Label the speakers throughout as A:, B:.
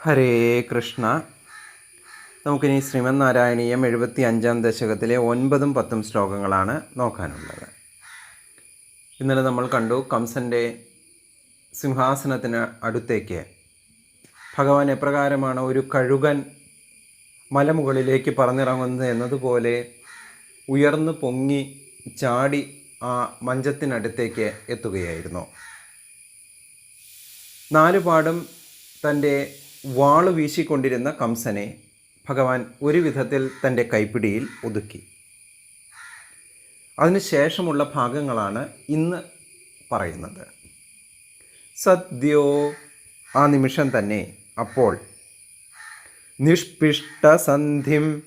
A: ഹരേ കൃഷ്ണ. നമുക്കിനി ശ്രീമൻ നാരായണീയം എഴുപത്തി അഞ്ചാം ദശകത്തിലെ ഒൻപതും പത്തും ശ്ലോകങ്ങളാണ് നോക്കാനുള്ളത്. ഇന്നലെ നമ്മൾ കണ്ടു കംസന്റെ സിംഹാസനത്തിന് അടുത്തേക്ക്. ഭഗവാൻ എപ്രകാരമാണ് ഒരു കഴുകൻ മലമുകളിലേക്ക് പറന്നിറങ്ങുന്നത് എന്നതുപോലെ ഉയർന്നു പൊങ്ങി ചാടി ആ മഞ്ചത്തിനടുത്തേക്ക് എത്തുകയായിരുന്നു. നാലുപാടും തന്റെ വാൾ വീശിക്കൊണ്ടിരുന്ന കംസനെ ഭഗവാൻ ഒരു വിധത്തിൽ തന്റെ കൈപ്പിടിയിൽ ഒതുക്കി. അതിനുശേഷമുള്ള ഭാഗങ്ങളാണ് ഇന്ന് പറയുന്നത്. സദ്യോ ആ നിമിഷം തന്നെ അപ്പോൾ നിഷ്പിഷ്ടസന്ധിം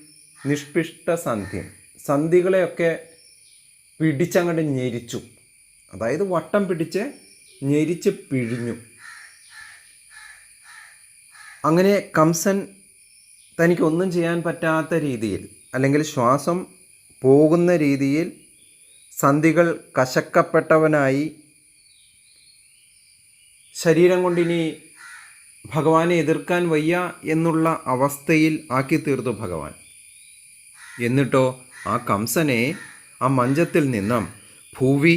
A: നിഷ്പിഷ്ടസന്ധിം. സന്ധികളെയൊക്കെ പിടിച്ചങ്ങട് ഞെരിച്ചു. അതായത് വട്ടം പിടിച്ച് ഞെരിച്ച് പിഴിഞ്ഞു. അങ്ങനെ കംസൻ തനിക്കൊന്നും ചെയ്യാൻ പറ്റാത്ത രീതിയിൽ അല്ലെങ്കിൽ ശ്വാസം പോകുന്ന രീതിയിൽ സന്ധികൾ കശക്കപ്പെട്ടവനായി ശരീരം കൊണ്ടിനി ഭഗവാനെ എതിർക്കാൻ വയ്യ എന്നുള്ള അവസ്ഥയിൽ ആക്കി തീർത്തു ഭഗവാൻ. എന്നിട്ടോ ആ കംസനെ ആ മഞ്ചത്തിൽ നിന്നും ഭൂവി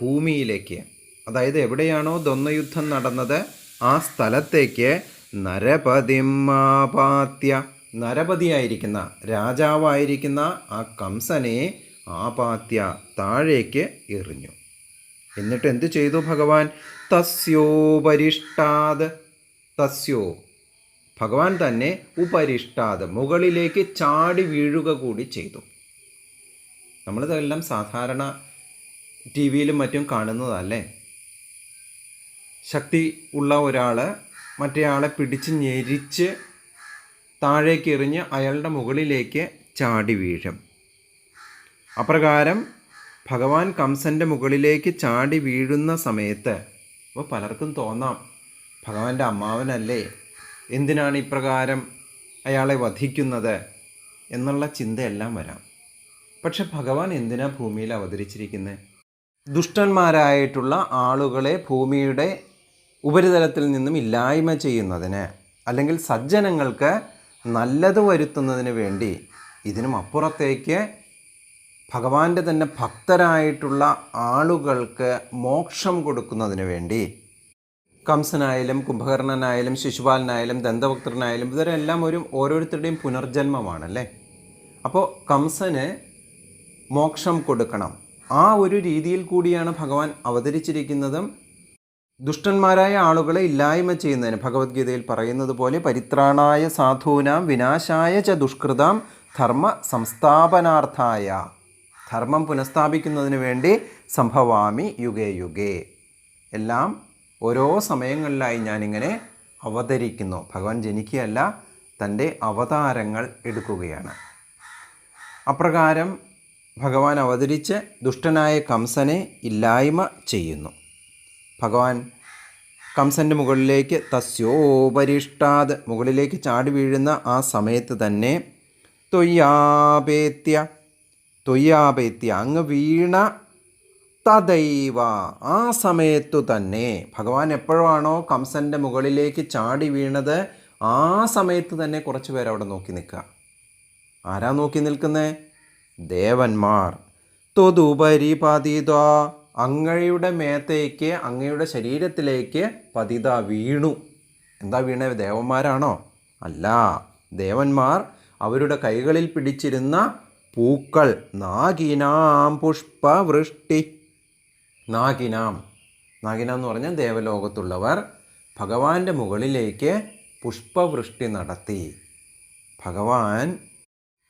A: ഭൂമിയിലേക്ക് അതായത് എവിടെയാണോ ദ്വന്ദ്വയുദ്ധം നടന്നത് ആ സ്ഥലത്തേക്ക് നരപതിമാപാത്യ. നരപതിയായിരിക്കുന്ന രാജാവായിരിക്കുന്ന ആ കംസനെ ആപാത്യ താഴേക്ക് എറിഞ്ഞു. എന്നിട്ട് എന്തു ചെയ്തു ഭഗവാൻ? തസ്യോപരിഷ്ടാത് തസ്യോ. ഭഗവാൻ തന്നെ ഉപരിഷ്ടാത് മുകളിലേക്ക് ചാടി വീഴുക കൂടി ചെയ്തു. നമ്മളിതെല്ലാം സാധാരണ ടി വിയിലും മറ്റും കാണുന്നതല്ലേ? ശക്തി ഉള്ള ഒരാൾ മറ്റേയാളെ പിടിച്ച് ഞെരിച്ച് താഴേക്ക് എറിഞ്ഞ് അയാളുടെ മുകളിലേക്ക് ചാടി വീഴും. അപ്രകാരം ഭഗവാൻ കംസന്റെ മുകളിലേക്ക് ചാടി വീഴുന്ന സമയത്ത് അപ്പോൾ പലർക്കും തോന്നാം ഭഗവാന്റെ അമ്മാവനല്ലേ എന്തിനാണ് ഇപ്രകാരം അയാളെ വധിക്കുന്നത് എന്നുള്ള ചിന്തയെല്ലാം വരാം. പക്ഷെ ഭഗവാൻ എന്തിനാ ഭൂമിയിൽ അവതരിച്ചിരിക്കുന്നത് ദുഷ്ടന്മാരായിട്ടുള്ള ആളുകളെ ഭൂമിയുടെ ഉപരിതലത്തിൽ നിന്നും ഇല്ലായ്മ ചെയ്യുന്നതിന് അല്ലെങ്കിൽ സജ്ജനങ്ങൾക്ക് നല്ലത് വരുത്തുന്നതിന് വേണ്ടി ഇതിനും അപ്പുറത്തേക്ക് ഭഗവാന്റെ തന്നെ ഭക്തരായിട്ടുള്ള ആളുകൾക്ക് മോക്ഷം കൊടുക്കുന്നതിന് വേണ്ടി കംസനായാലും കുംഭകർണനായാലും ശിശുപാലനായാലും ദന്തഭക്തനായാലും ഇവരെല്ലാം ഒരു ഓരോരുത്തരുടെയും പുനർജന്മമാണല്ലേ? അപ്പോൾ കംസന് മോക്ഷം കൊടുക്കണം. ആ ഒരു രീതിയിൽ കൂടിയാണ് ഭഗവാൻ അവതരിച്ചിരിക്കുന്നതും ദുഷ്ടന്മാരായ ആളുകളെ ഇല്ലായ്മ ചെയ്യുന്നതിന് ഭഗവത്ഗീതയിൽ പറയുന്നത് പോലെ പരിത്രാണായ സാധൂനാം വിനാശായ ച ദുഷ്കൃതാം ധർമ്മ സംസ്ഥാപനാർത്ഥായ. ധർമ്മം പുനഃസ്ഥാപിക്കുന്നതിന് വേണ്ടി സംഭവാമി യുഗേ യുഗേ. എല്ലാം ഓരോ സമയങ്ങളിലായി ഞാനിങ്ങനെ അവതരിക്കുന്നു. ഭഗവാൻ ജനിക്കുകയല്ല തന്റെ അവതാരങ്ങൾ എടുക്കുകയാണ്. അപ്രകാരം ഭഗവാൻ അവതരിച്ച് ദുഷ്ടനായ കംസനെ ഇല്ലായ്മ ചെയ്യുന്നു. ഭഗവാൻ കംസന്റെ മുകളിലേക്ക് തസ്യോപരിഷ്ടാത് മുകളിലേക്ക് ചാടി വീഴുന്ന ആ സമയത്ത് തന്നെ തൊയ്യാപേത്യ തൊയ്യാപേത്യ അങ്ങ് വീണ തദൈവ. ആ സമയത്തു തന്നെ ഭഗവാൻ എപ്പോഴാണോ കംസന്റെ മുകളിലേക്ക് ചാടി വീണത് ആ സമയത്ത് തന്നെ കുറച്ച് പേർ അവിടെ നോക്കി നിൽക്കുക. ആരാ നോക്കി നിൽക്കുന്നത് ദേവന്മാർ. തൊതുപരി പതിത അങ്ങയുടെ മേത്തേക്ക് അങ്ങയുടെ ശരീരത്തിലേക്ക് പതിത വീണു. എന്താ വീണ ദേവന്മാരാണോ? അല്ല. ദേവന്മാർ അവരുടെ കൈകളിൽ പിടിച്ചിരുന്ന പൂക്കൾ. നാഗിനാം പുഷ്പവൃഷ്ടി. നാഗിനാം. നാഗിനാം എന്ന് പറഞ്ഞാൽ ദേവലോകത്തുള്ളവർ ഭഗവാന്റെ മുകളിലേക്ക് പുഷ്പവൃഷ്ടി നടത്തി. ഭഗവാൻ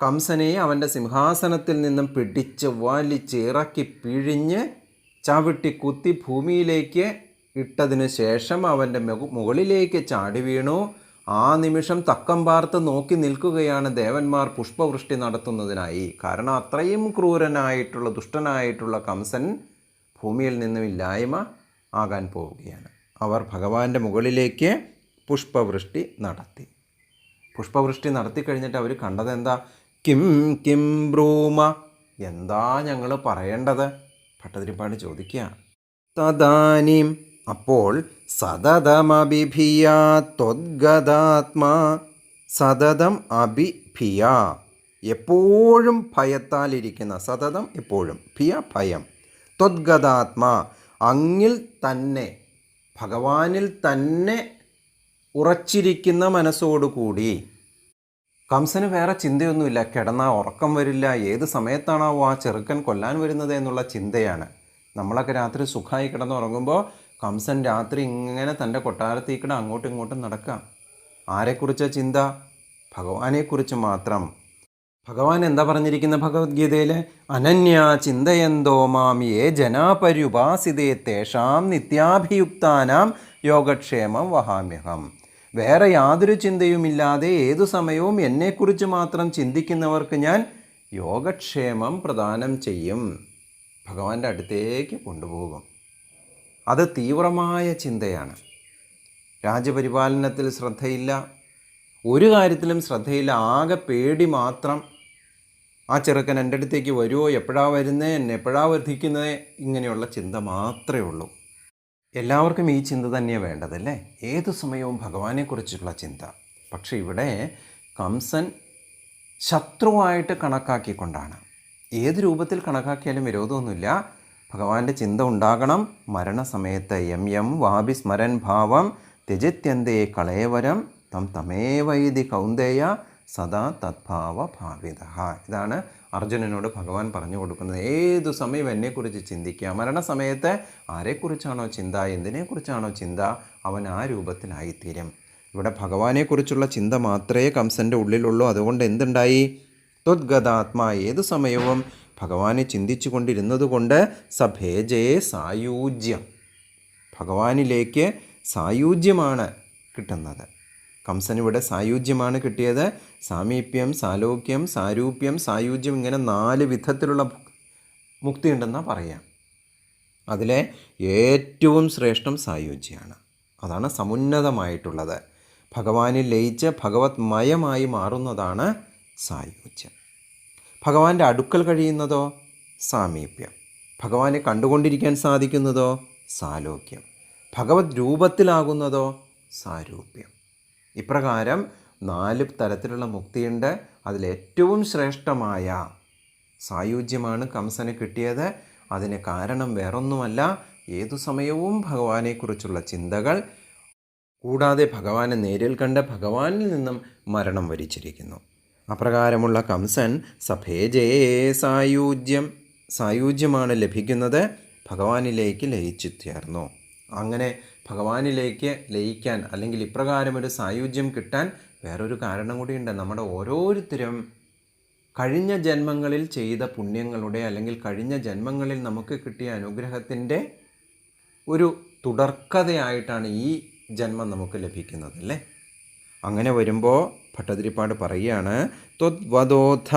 A: കംസനെ അവന്റെ സിംഹാസനത്തിൽ നിന്നും പിടിച്ച് വലിച്ച് ഇറക്കി പിഴിഞ്ഞ് ചവിട്ടി കുത്തി ഭൂമിയിലേക്ക് ഇട്ടതിന് ശേഷം അവന്റെ മുകളിലേക്ക് ചാടി വീണു. ആ നിമിഷം തക്കം പാർത്ത് നോക്കി നിൽക്കുകയാണ് ദേവന്മാർ പുഷ്പവൃഷ്ടി നടത്തുന്നതിനായി. കാരണം അത്രയും ക്രൂരനായിട്ടുള്ള ദുഷ്ടനായിട്ടുള്ള കംസൻ ഭൂമിയിൽ നിന്നും ഇല്ലായ്മ ആകാൻ പോവുകയാണ്. അവർ ഭഗവാന്റെ മുകളിലേക്ക് പുഷ്പവൃഷ്ടി നടത്തി. പുഷ്പവൃഷ്ടി നടത്തി കഴിഞ്ഞിട്ട് അവർ കണ്ടത് എന്താ കിം കിം ബ്രൂമ. എന്താ ഞങ്ങൾ പറയേണ്ടത്? ഭട്ടതിരിപ്പാട് ചോദിക്കുക തദാനിം അപ്പോൾ സതതമഭിഭിയ ത്വദ്ഗതാത്മാ സതതം അഭിഭിയ. എപ്പോഴും ഭയത്താലിരിക്കുന്ന സതതം എപ്പോഴും ഭിയ ഭയം. ത്വദ്ഗതാത്മാ അങ്ങിൽ തന്നെ ഭഗവാനിൽ തന്നെ ഉറച്ചിരിക്കുന്ന മനസ്സോടുകൂടി കംസന് വേറെ ചിന്തയൊന്നുമില്ല. കിടന്നാൽ ഉറക്കം വരില്ല. ഏത് സമയത്താണാവോ ആ ചെറുക്കൻ കൊല്ലാൻ വരുന്നത് എന്നുള്ള ചിന്തയാണ്. നമ്മളൊക്കെ രാത്രി സുഖമായി കിടന്നുറങ്ങുമ്പോൾ കംസൻ രാത്രി ഇങ്ങനെ തന്റെ കൊട്ടാരത്തേക്കിടെ അങ്ങോട്ടും ഇങ്ങോട്ടും നടക്കാം ആരെക്കുറിച്ച ചിന്ത? ഭഗവാനെക്കുറിച്ച് മാത്രം. ഭഗവാൻ എന്താ പറഞ്ഞിരിക്കുന്ന ഭഗവത്ഗീതയിൽ? അനന്യ ചിന്തയന്തോ മാം യേ ജനാപര്യുപാസിതേ തേഷാം നിത്യാഭിയുക്താനാം യോഗക്ഷേമം വഹാമ്യഹം. വേറെ യാതൊരു ചിന്തയുമില്ലാതെ ഏതു സമയവും എന്നെക്കുറിച്ച് മാത്രം ചിന്തിക്കുന്നവർക്ക് ഞാൻ യോഗക്ഷേമം പ്രദാനം ചെയ്യും. ഭഗവാന്റെ അടുത്തേക്ക് കൊണ്ടുപോകും. അത് തീവ്രമായ ചിന്തയാണ്. രാജപരിപാലനത്തിൽ ശ്രദ്ധയില്ല. ഒരു കാര്യത്തിലും ശ്രദ്ധയില്ല. ആകെ പേടി മാത്രം. ആ ചെറുക്കൻ എന്റെ അടുത്തേക്ക് വരുമോ എപ്പോഴാണ് വരുന്നത് എന്നെ എപ്പോഴാണ് വർദ്ധിക്കുന്നത് ഇങ്ങനെയുള്ള ചിന്ത മാത്രമേ ഉള്ളൂ. എല്ലാവർക്കും ഈ ചിന്ത തന്നെയാണ് വേണ്ടതല്ലേ? ഏത് സമയവും ഭഗവാനെക്കുറിച്ചുള്ള ചിന്ത. പക്ഷേ ഇവിടെ കംസൻ ശത്രുവായിട്ട് കണക്കാക്കിക്കൊണ്ടാണ്. ഏത് രൂപത്തിൽ കണക്കാക്കിയാലും വിരോധമൊന്നുമില്ല. ഭഗവാന്റെ ചിന്ത ഉണ്ടാകണം. മരണസമയത്ത് എം എം വാഭിസ്മരൻ ഭാവം ത്യജത്യന്തേ കളേവരം തം തമേവൈതി കൗന്ദേയ സദാ തദ്ഭാവ ഭാവിത ഇതാണ് അർജുനനോട് ഭഗവാൻ പറഞ്ഞു കൊടുക്കുന്നത്. ഏതു സമയം എന്നെക്കുറിച്ച് ചിന്തിക്കുക? മരണസമയത്ത് ആരെക്കുറിച്ചാണോ ചിന്ത? എന്തിനെക്കുറിച്ചാണോ ചിന്ത? അവൻ ആ രൂപത്തിലായിത്തീരും. ഇവിടെ ഭഗവാനെക്കുറിച്ചുള്ള ചിന്ത മാത്രമേ കംസന്റെ ഉള്ളിലുള്ളൂ. അതുകൊണ്ട് എന്തുണ്ടായി? ത്വദ്ഗതാത്മാ. ഏതു സമയവും ഭഗവാനെ ചിന്തിച്ചു കൊണ്ടിരുന്നതുകൊണ്ട് സഭേജയെ സായൂജ്യം. ഭഗവാനിലേക്ക് സായൂജ്യമാണ് കിട്ടുന്നത്. കംസനിവിടെ സായുജ്യമാണ് കിട്ടിയത്. സാമീപ്യം സാലോക്യം സാരൂപ്യം സായുജ്യം ഇങ്ങനെ നാല് വിധത്തിലുള്ള മുക്തി ഉണ്ടെന്നാണ് പറയാം. അതിലെ ഏറ്റവും ശ്രേഷ്ഠം സായുജ്യമാണ് അതാണ് സമുന്നതമായിട്ടുള്ളത്. ഭഗവാനിൽ ലയിച്ച് ഭഗവത്മയമായി മാറുന്നതാണ് സായുജ്യം. ഭഗവാന്റെ അടുക്കൽ കഴിയുന്നതോ സാമീപ്യം. ഭഗവാനെ കണ്ടുകൊണ്ടിരിക്കാൻ സാധിക്കുന്നതോ സാലോക്യം. ഭഗവത് രൂപത്തിലാകുന്നതോ സാരൂപ്യം. ഇപ്രകാരം നാല് തരത്തിലുള്ള മുക്തിയുണ്ട്. അതിലേറ്റവും ശ്രേഷ്ഠമായ സായുജ്യമാണ് കംസന് കിട്ടിയത്. അതിന് കാരണം വേറൊന്നുമല്ല. ഏതു സമയവും ഭഗവാനെക്കുറിച്ചുള്ള ചിന്തകൾ. കൂടാതെ ഭഗവാനെ നേരിൽ കണ്ട് ഭഗവാനിൽ നിന്നും മരണം വരിച്ചിരിക്കുന്നു. അപ്രകാരമുള്ള കംസൻ സഭേജയേ സായുജ്യം. സായുജ്യമാണ് ലഭിക്കുന്നത്. ഭഗവാനിലേക്ക് ലയിച്ചു ചേർന്നു. അങ്ങനെ ഭഗവാനിലേക്ക് ലയിക്കാൻ അല്ലെങ്കിൽ ഇപ്രകാരം ഒരു സായുജ്യം കിട്ടാൻ വേറൊരു കാരണം കൂടിയുണ്ട്. നമ്മുടെ ഓരോരുത്തരും കഴിഞ്ഞ ജന്മങ്ങളിൽ ചെയ്ത പുണ്യങ്ങളുടെ അല്ലെങ്കിൽ കഴിഞ്ഞ ജന്മങ്ങളിൽ നമുക്ക് കിട്ടിയ അനുഗ്രഹത്തിന്റെ ഒരു തുടർക്കഥയായിട്ടാണ് ഈ ജന്മം നമുക്ക് ലഭിക്കുന്നത് അല്ലേ? അങ്ങനെ വരുമ്പോൾ ഭട്ടതിരിപ്പാട് പറയുകയാണ് ത്വദ്വദോധ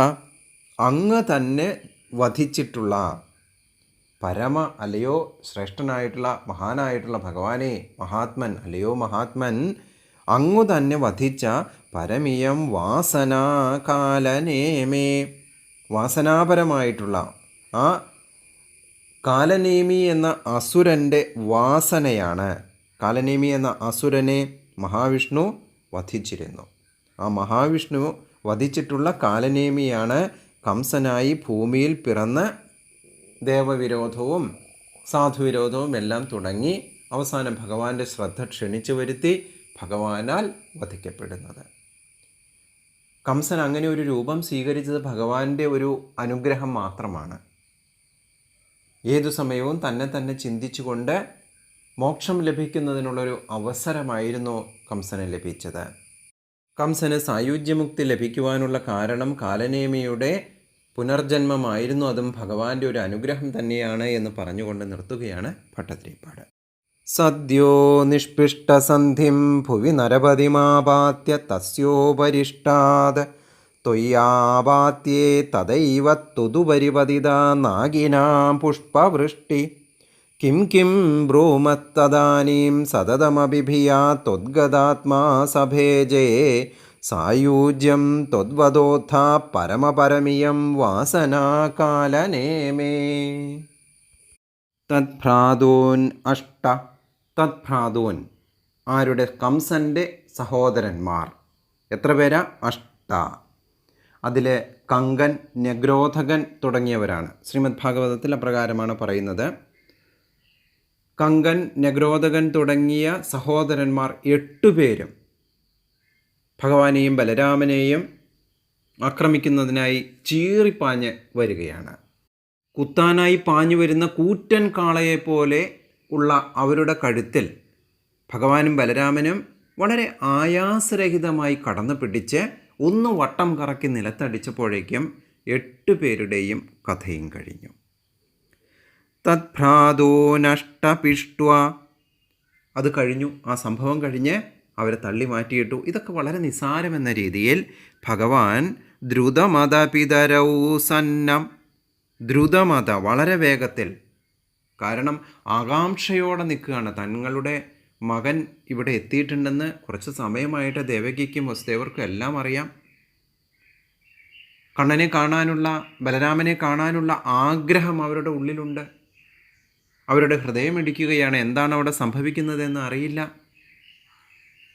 A: അങ്ങ് തന്നെ വധിച്ചിട്ടുള്ള പരമ അല്ലയോ ശ്രേഷ്ഠനായിട്ടുള്ള മഹാനായിട്ടുള്ള ഭഗവാനെ മഹാത്മൻ അല്ലയോ മഹാത്മൻ അങ്ങു തന്നെ വധിച്ച പരമിയം വാസനാകാലനേമേ വാസനാപരമായിട്ടുള്ള ആ കാലനേമി എന്ന അസുരന്റെ വാസനയാണ്. കാലനേമി എന്ന അസുരനെ മഹാവിഷ്ണു വധിച്ചിരുന്നു. ആ മഹാവിഷ്ണു വധിച്ചിട്ടുള്ള കാലനേമിയാണ് കംസനായി ഭൂമിയിൽ പിറന്ന് ദേവവിരോധവും സാധുവിരോധവും എല്ലാം തുടങ്ങി അവസാനം ഭഗവാന്റെ ശ്രദ്ധ ക്ഷണിച്ചു വരുത്തി ഭഗവാനാൽ വധിക്കപ്പെടുന്നത്. കംസൻ അങ്ങനെ ഒരു രൂപം സ്വീകരിച്ചത് ഭഗവാന്റെ ഒരു അനുഗ്രഹം മാത്രമാണ്. ഏതു സമയവും തന്നെ തന്നെ ചിന്തിച്ചുകൊണ്ട് മോക്ഷം ലഭിക്കുന്നതിനുള്ളൊരു അവസരമായിരുന്നു കംസന് ലഭിച്ചത്. കംസന് സായുജ്യമുക്തി ലഭിക്കുവാനുള്ള കാരണം കാലനേമിയുടെ പുനർജന്മമായിരുന്നു അതും ഭഗവാന്റെ ഒരു അനുഗ്രഹം തന്നെയാണ് എന്ന് പറഞ്ഞുകൊണ്ട് നിർത്തുകയാണ് ഭട്ടതിരിപ്പാട്. സദ്യോ നിഷ്പിഷ്ടസന്ധിം ഭുവി നരപതിമാപാത്യ തസ്യോപരിഷ്ടാത്. ത്വയ്യാപാത്യേ തദൈവ തുതുപരിപതിത നാഗിനാം പുഷ്പവൃഷ്ടി. കിം കിം ബ്രൂമത്തദാനീം സതതമഭിഭിയാ ത്വദ്ഗതാത്മാ സഭേജേ സായൂജ്യം ത്വദ്വദോത്ഥ പരമപരമിയം വാസനാകാലനേമേ തത്ഭ്രാതൂൻ അഷ്ട തത്ഭ്രാതൂൻ. ആരുടെ കംസന്റെ സഹോദരന്മാർ? എത്ര പേരാ? അഷ്ട. അതിൽ കങ്കൻ നഗ്രോധകൻ തുടങ്ങിയവരാണ്. ശ്രീമദ് ഭാഗവതത്തിൽ അപ്രകാരമാണ് പറയുന്നത്. കങ്കൻ നഗ്രോധകൻ തുടങ്ങിയ സഹോദരന്മാർ എട്ടുപേരും ഭഗവാനെയും ബലരാമനെയും ആക്രമിക്കുന്നതിനായി ചീറിപ്പാഞ്ഞ് വരികയാണ്. കുത്താനായി പാഞ്ഞു വരുന്ന കൂറ്റൻ കാളയെപ്പോലെ ഉള്ള അവരുടെ കഴുത്തിൽ ഭഗവാനും ബലരാമനും വളരെ ആയാസരഹിതമായി കടന്നു പിടിച്ച് ഒന്ന് വട്ടം കറക്കി നിലത്തടിച്ചപ്പോഴേക്കും എട്ട് പേരുടെയും കഥയും കഴിഞ്ഞു. തത്ഭ്രാതോ നഷ്ടപിഷ്ട്വ. അത് കഴിഞ്ഞു. ആ സംഭവം കഴിഞ്ഞ് അവരെ തള്ളി മാറ്റിയിട്ടു. ഇതൊക്കെ വളരെ നിസാരമെന്ന രീതിയിൽ ഭഗവാൻ ദ്രുതമതപിതരൗ സന്നം. ദ്രുതമത വളരെ വേഗത്തിൽ. കാരണം ആകാംക്ഷയോടെ നിൽക്കുകയാണ്. തങ്ങളുടെ മകൻ ഇവിടെ എത്തിയിട്ടുണ്ടെന്ന് കുറച്ച് സമയമായിട്ട് ദേവകിക്കും വസുദേവർക്കും എല്ലാം അറിയാം. കണ്ണനെ കാണാനുള്ള ബലരാമനെ കാണാനുള്ള ആഗ്രഹം അവരുടെ ഉള്ളിലുണ്ട്. അവരുടെ ഹൃദയം ഇടിക്കുകയാണ്. എന്താണ് അവിടെ സംഭവിക്കുന്നതെന്ന് അറിയില്ല.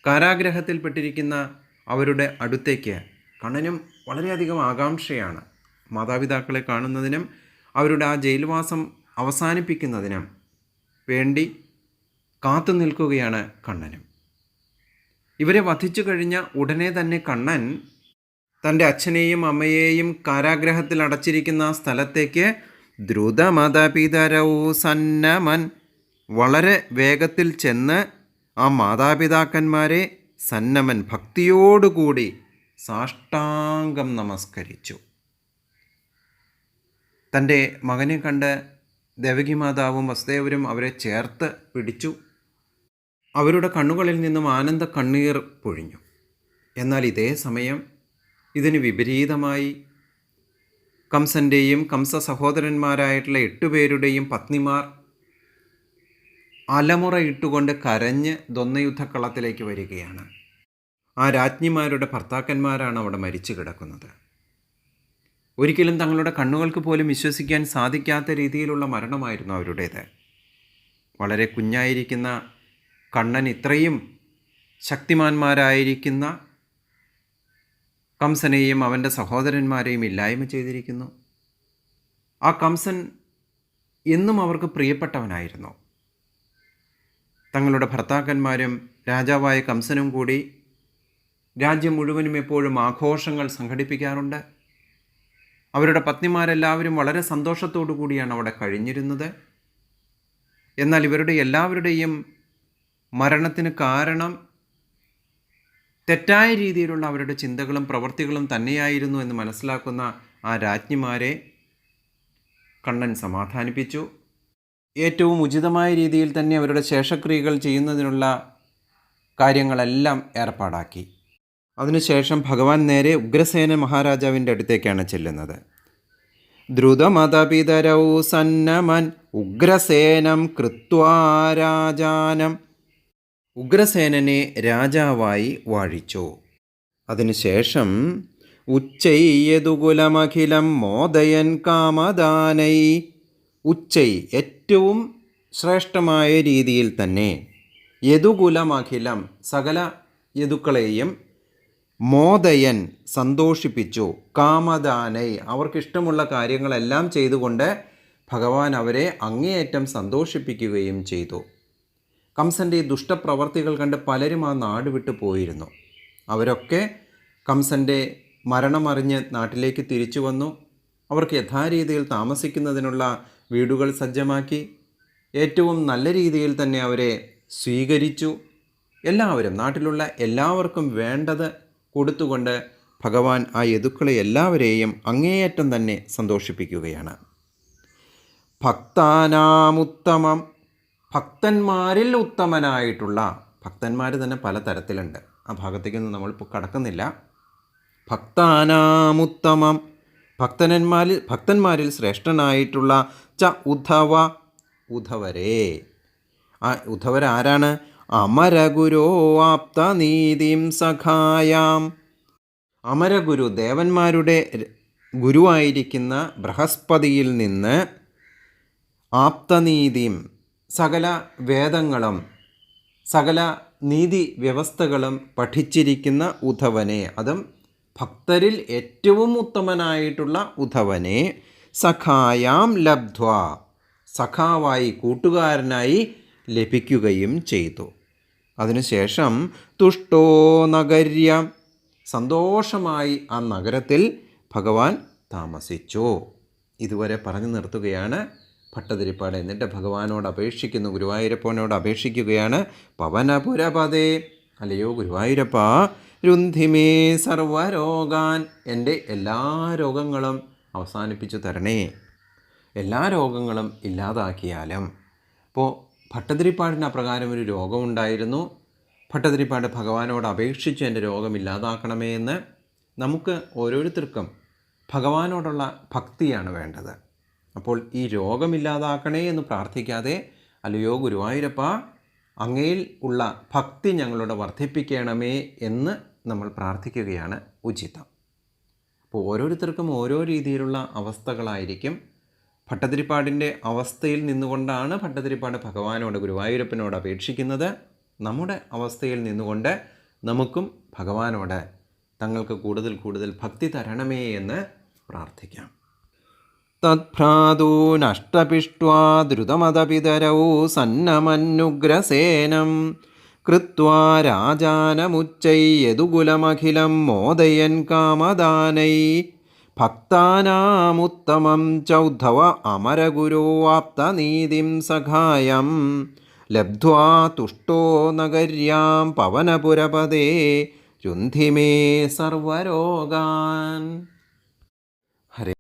A: കാരാഗ്രഹത്തിൽപ്പെട്ടിരിക്കുന്ന അവരുടെ അടുത്തേക്ക് കണ്ണനും വളരെയധികം ആകാംക്ഷയാണ്. മാതാപിതാക്കളെ കാണുന്നതിനും അവരുടെ ആ ജയിൽവാസം അവസാനിപ്പിക്കുന്നതിനും വേണ്ടി കാത്തു നിൽക്കുകയാണ് കണ്ണനും. ഇവരെ വധിച്ചു കഴിഞ്ഞ ഉടനെ തന്നെ കണ്ണൻ തന്റെ അച്ഛനെയും അമ്മയെയും കാരാഗ്രഹത്തിൽ അടച്ചിരിക്കുന്ന സ്ഥലത്തേക്ക് ദ്രുതമതപിതരൗ സന്നമൻ വളരെ വേഗത്തിൽ ചെന്ന് ആ മാതാപിതാക്കന്മാരെ സന്നമൻ ഭക്തിയോടുകൂടി സാഷ്ടാംഗം നമസ്കരിച്ചു. തന്റെ മകനെ കണ്ട് ദേവകി മാതാവും വസുദേവരും അവരെ ചേർത്ത് പിടിച്ചു. അവരുടെ കണ്ണുകളിൽ നിന്നും ആനന്ദ കണ്ണീർ പൊഴിഞ്ഞു. എന്നാൽ ഇതേ സമയം ഇതിന് വിപരീതമായി കംസന്റെയും കംസ സഹോദരന്മാരായിട്ടുള്ള എട്ടുപേരുടെയും പത്നിമാർ അലമുറ ഇട്ടുകൊണ്ട് കരഞ്ഞ് ദ്വന്ദ്യുദ്ധക്കളത്തിലേക്ക് വരികയാണ്. ആ രാജ്ഞിമാരുടെ ഭർത്താക്കന്മാരാണ് അവിടെ മരിച്ചു കിടക്കുന്നത്. ഒരിക്കലും തങ്ങളുടെ കണ്ണുകൾക്ക് പോലും വിശ്വസിക്കാൻ സാധിക്കാത്ത രീതിയിലുള്ള മരണമായിരുന്നു അവരുടേത്. വളരെ കുഞ്ഞായിരിക്കുന്ന കണ്ണൻ ഇത്രയും ശക്തിമാന്മാരായിരിക്കുന്ന കംസനെയും അവന്റെ സഹോദരന്മാരെയും ഇല്ലായ്മ ചെയ്തിരിക്കുന്നു. ആ കംസൻ എന്നും അവർക്ക് പ്രിയപ്പെട്ടവനായിരുന്നു. തങ്ങളുടെ ഭർത്താക്കന്മാരും രാജാവായ കംസനും കൂടി രാജ്യം മുഴുവനും എപ്പോഴും ആഘോഷങ്ങൾ സംഘടിപ്പിക്കാറുണ്ട്. അവരുടെ പത്നിമാരെല്ലാവരും വളരെ സന്തോഷത്തോടു കൂടിയാണ് അവിടെ കഴിഞ്ഞിരുന്നത്. എന്നാൽ ഇവരുടെ എല്ലാവരുടെയും മരണത്തിന് കാരണം തെറ്റായ രീതിയിലുള്ള അവരുടെ ചിന്തകളും പ്രവൃത്തികളും തന്നെയായിരുന്നു എന്ന് മനസ്സിലാക്കുന്ന ആ രാജ്ഞിമാരെ കണ്ണൻ സമാധാനിപ്പിച്ചു. ഏറ്റവും ഉചിതമായ രീതിയിൽ തന്നെ അവരുടെ ശേഷക്രിയകൾ ചെയ്യുന്നതിനുള്ള കാര്യങ്ങളെല്ലാം ഏർപ്പാടാക്കി. അതിനുശേഷം ഭഗവാൻ നേരെ ഉഗ്രസേന മഹാരാജാവിന്റെ അടുത്തേക്കാണ് ചെല്ലുന്നത്. ദ്രുതമതപിതരൗ സന്നമൻ ഉഗ്രസേനം കൃത്വാരാജാനം ഉഗ്രസേനനെ രാജാവായി വാഴിച്ചു. അതിനുശേഷം ഉച്ചയ്യതുകുലമഖിലം മോദയൻ കാമദാനൈ ഉച്ചൈ ഏറ്റവും ശ്രേഷ്ഠമായ രീതിയിൽ തന്നെ യദുകുലമഖിലം സകല യദുക്കളെയും മോദയൻ സന്തോഷിപ്പിച്ചു. കാമദാനൈ. അവർക്കിഷ്ടമുള്ള കാര്യങ്ങളെല്ലാം ചെയ്തുകൊണ്ട് ഭഗവാൻ അവരെ അങ്ങേയറ്റം സന്തോഷിപ്പിക്കുകയും ചെയ്തു. കംസന്റെ ഈ ദുഷ്ടപ്രവർത്തികൾ കണ്ട് പലരും ആ നാട് വിട്ടു പോയിരുന്നു. അവരൊക്കെ കംസന്റെ മരണമറിഞ്ഞ് നാട്ടിലേക്ക് തിരിച്ചു വന്നു. അവർക്ക് യഥാരീതിയിൽ താമസിക്കുന്നതിനുള്ള വീടുകൾ സജ്ജമാക്കി ഏറ്റവും നല്ല രീതിയിൽ തന്നെ അവരെ സ്വീകരിച്ചു. എല്ലാവരും നാട്ടിലുള്ള എല്ലാവർക്കും വേണ്ടത് കൊടുത്തുകൊണ്ട് ഭഗവാൻ ആ യദുക്കളെ എല്ലാവരെയും അങ്ങേയറ്റം തന്നെ സന്തോഷിപ്പിക്കുകയാണ്. ഭക്താനാമുത്തമം ഭക്തന്മാരിൽ ഉത്തമനായിട്ടുള്ള ഭക്തന്മാർ തന്നെ പല തരത്തിലുണ്ട്. ആ ഭാഗത്തേക്കൊന്നും നമ്മളിപ്പോൾ കടക്കുന്നില്ല. ഭക്താനാമുത്തമം ഭക്തന്മാരിൽ ഭക്തന്മാരിൽ ശ്രേഷ്ഠനായിട്ടുള്ള ച ഉദ്ധവ ഉദ്ധവരെ. ആ ഉദ്ധവരാരാണ് അമരഗുരോ ആപ്തനീതിം സഖായാം. അമരഗുരു ദേവന്മാരുടെ ഗുരുവായിരിക്കുന്ന ബൃഹസ്പതിയിൽ നിന്ന് ആപ്തനീതിയും സകല വേദങ്ങളും സകല നീതി വ്യവസ്ഥകളും പഠിച്ചിരിക്കുന്ന ഉദ്ധവനെ. അതും ഭക്തരിൽ ഏറ്റവും ഉത്തമനായിട്ടുള്ള ഉദ്ധവനെ സഖായാം ലബ്ധ്വ സഖാവായി കൂട്ടുകാരനായി ലഭിക്കുകയും ചെയ്തു. അതിനുശേഷം തുഷ്ടോ നഗര്യ സന്തോഷമായി ആ നഗരത്തിൽ ഭഗവാൻ താമസിച്ചു. ഇതുവരെ പറഞ്ഞു നിർത്തുകയാണ്. ഭട്ടതിരിപ്പാട് എന്നിട്ട് ഭഗവാനോട് അപേക്ഷിക്കുന്നു. ഗുരുവായൂരപ്പനോട് അപേക്ഷിക്കുകയാണ്. പവനപുരപതേ അല്ലയോ ഗുരുവായൂരപ്പ രുന്ധിമേ സർവരോഗാൻ. എന്റെ എല്ലാ രോഗങ്ങളും അവസാനിപ്പിച്ചു തരണേ. എല്ലാ രോഗങ്ങളും ഇല്ലാതാക്കിയാലും. ഇപ്പോൾ ഭട്ടതിരിപ്പാടിന് അപ്രകാരം ഒരു രോഗമുണ്ടായിരുന്നു. ഭട്ടതിരിപ്പാട് ഭഗവാനോട് അപേക്ഷിച്ച് എന്റെ രോഗം ഇല്ലാതാക്കണമേ എന്ന് നമുക്ക് ഓരോരുത്തർക്കും ഭഗവാനോടുള്ള ഭക്തിയാണ് വേണ്ടത്. അപ്പോൾ ഈ രോഗമില്ലാതാക്കണേ എന്ന് പ്രാർത്ഥിക്കാതെ അല്ലയോ ഗുരുവായൂരപ്പ അങ്ങയിൽ ഉള്ള ഭക്തി ഞങ്ങളോട് വർദ്ധിപ്പിക്കണമേ എന്ന് നമ്മൾ പ്രാർത്ഥിക്കുകയാണ് ഉചിതം. അപ്പോൾ ഓരോരുത്തർക്കും ഓരോ രീതിയിലുള്ള അവസ്ഥകളായിരിക്കും. ഭട്ടതിരിപ്പാടിന്റെ അവസ്ഥയിൽ നിന്നുകൊണ്ടാണ് ഭട്ടതിരിപ്പാട് ഭഗവാനോട് ഗുരുവായൂരപ്പനോട് അപേക്ഷിക്കുന്നത്. നമ്മുടെ അവസ്ഥയിൽ നിന്നുകൊണ്ട് നമുക്കും ഭഗവാനോട് തങ്ങൾക്ക് കൂടുതൽ കൂടുതൽ ഭക്തി തരണമേ എന്ന് പ്രാർത്ഥിക്കാം. തത്ഭ്രാതൂനഷ്ടപിഷ്ട്വാ ദ്രുതമതപിതരൗ സന്നമന്നുഗ്രസേനം കൃത്വാ രാജാനമുച്ചയ്യതുകുലമഖിലം മോദയൻ കാമദാനൈ. ഭക്താനാമുത്തമം ചൗദ്ധവ അമരഗുരുവാപ്തനീതിം സഖായം. ലബ്ധ്വാ തുഷ്ടോ നഗര്യാം പവനപുരപദേ രുന്ധിമേ സർവരോഗാൻ.